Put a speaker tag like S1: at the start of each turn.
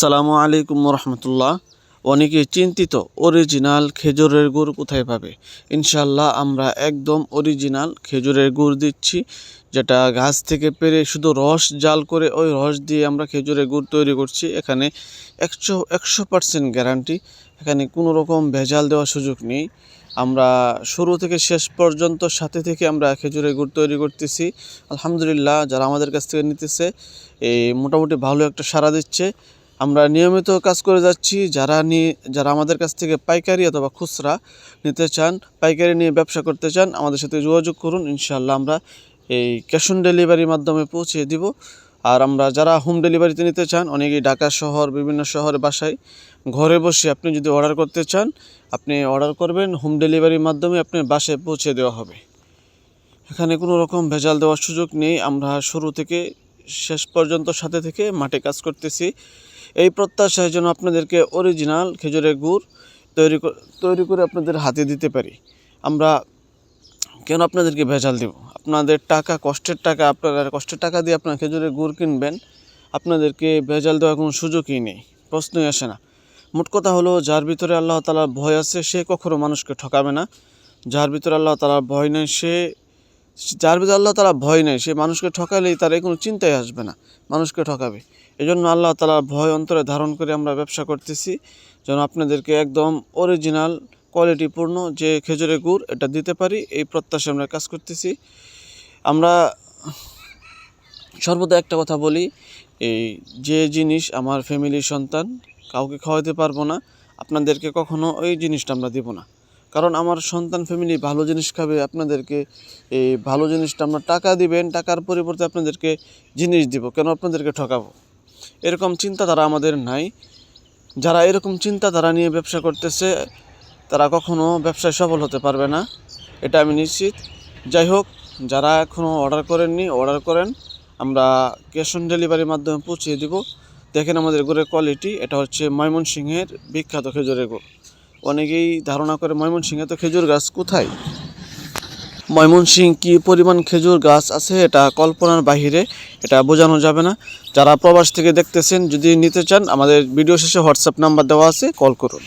S1: সালামু আলাইকুম রহমতুল্লাহ অনেকে চিন্তিত অরিজিনাল খেজুরের গুড় কোথায় পাবে? ইনশাল্লাহ আমরা একদম অরিজিনাল খেজুরের গুড় দিচ্ছি, যেটা গাছ থেকে পেরে শুধু রস জাল করে ওই রস দিয়ে আমরা খেজুরের গুড় তৈরি করছি। এখানে একশো একশো পার্সেন্ট গ্যারান্টি এখানে কোনো রকম ভেজাল দেওয়ার সুযোগ নেই। আমরা শুরু থেকে শেষ পর্যন্ত সাথে থেকে আমরা খেজুরের গুড় তৈরি করতেছি। আলহামদুলিল্লাহ, যারা আমাদের কাছ থেকে নিতেছে, এই মোটামুটি ভালো একটা সাড়া দিচ্ছে। আমরা নিয়মিত কাজ করে যাচ্ছি, যারা নিয়ে যারা আমাদের কাছ থেকে পাইকারি অথবা খুচরা নিতে চান, পাইকারি নিয়ে ব্যবসা করতে চান, আমাদের সাথে যোগাযোগ করুন ইনশাল্লাহ আমরা এই ক্যাশ অন ডেলিভারির মাধ্যমে পৌঁছে দিব। আর আমরা যারা হোম ডেলিভারিতে নিতে চান, অনেকেই ঢাকা শহর, বিভিন্ন শহরে বাসায় ঘরে বসে আপনি যদি অর্ডার করতে চান, আপনি অর্ডার করবেন, হোম ডেলিভারির মাধ্যমে আপনি বাসায় পৌঁছে দেওয়া হবে। এখানে কোনো রকম ভেজাল দেওয়ার সুযোগ নেই। আমরা শুরু থেকে শেষ পর্যন্ত সাথে থেকে মাঠে কাজ করতেছি। এই প্রত্যাশায় যেন আপনাদেরকে অরিজিনাল খেজুরের গুড় তৈরি তৈরি করে আপনাদের হাতে দিতে পারি। আমরা কেন আপনাদেরকে ভেজাল দেব? আপনাদের টাকা, কষ্টের টাকা, আপনারা কষ্টের টাকা দিয়ে আপনারা খেজুরের গুড় কিনবেন, আপনাদেরকে ভেজাল দেওয়ার কোনো সুযোগই নেই, প্রশ্নই আসে না। মোট কথা হলো, যার ভিতরে আল্লাহ তালার ভয় আছে, সে কখনো মানুষকে ঠকাবে না। যার ভিতরে আল্লাহ তালার ভয় নেই, সে যার ভিতরে আল্লাহ তালা ভয় নেই, সে মানুষকে ঠকালেই তার কোনো চিন্তাই আসবে না, মানুষকে ঠকাবে। এই জন্য আল্লাহ তালার ভয় অন্তরে ধারণ করে আমরা ব্যবসা করতেছি। যেন আপনাদেরকে একদম অরিজিনাল কোয়ালিটিপূর্ণ যে খেজুরের গুড়, এটা দিতে পারি, এই প্রত্যাশা আমরা কাজ করতেছি। আমরা সর্বদা একটা কথা বলি, এই যে জিনিস আমার ফ্যামিলির সন্তান, কাউকে খাওয়াতে পারব না, আপনাদেরকে কখনো ওই জিনিসটা আমরা দেবো না। কারণ আমার সন্তান ফ্যামিলি ভালো জিনিস খাবে, আপনাদেরকে এই ভালো জিনিসটা আমরা টাকা দিবেন, টাকার পরিবর্তে আপনাদেরকে জিনিস দিব, কেন আপনাদেরকে ঠকাবো? এরকম চিন্তাধারা আমাদের নাই। যারা এরকম চিন্তাধারা নিয়ে ব্যবসা করতেছে, তারা কখনো ব্যবসায় সফল হতে পারবে না, এটা আমি নিশ্চিত। যাই হোক, যারা এখনও অর্ডার করেননি অর্ডার করেন, আমরা ক্যাশ অন ডেলিভারির মাধ্যমে পৌঁছিয়ে দিব। দেখেন আমাদের গুড়ের কোয়ালিটি এটা হচ্ছে ময়মনসিংহের বিখ্যাত খেজুরের গুড় অনেকেই ধারণা করে ময়মনসিংহে তো খেজুর গাছ কোথায়? ময়মনসিং কি পরিমাণ খেজুর গাছ আছে এটা কল্পনার বাহিরে, এটা বোঝানো যাবে না। যারা প্রবাস থেকে দেখতেছেন, যদি নিতে চান, আমাদের ভিডিও শেষে হোয়াটসঅ্যাপ নাম্বার দেওয়া আছে, কল করুন।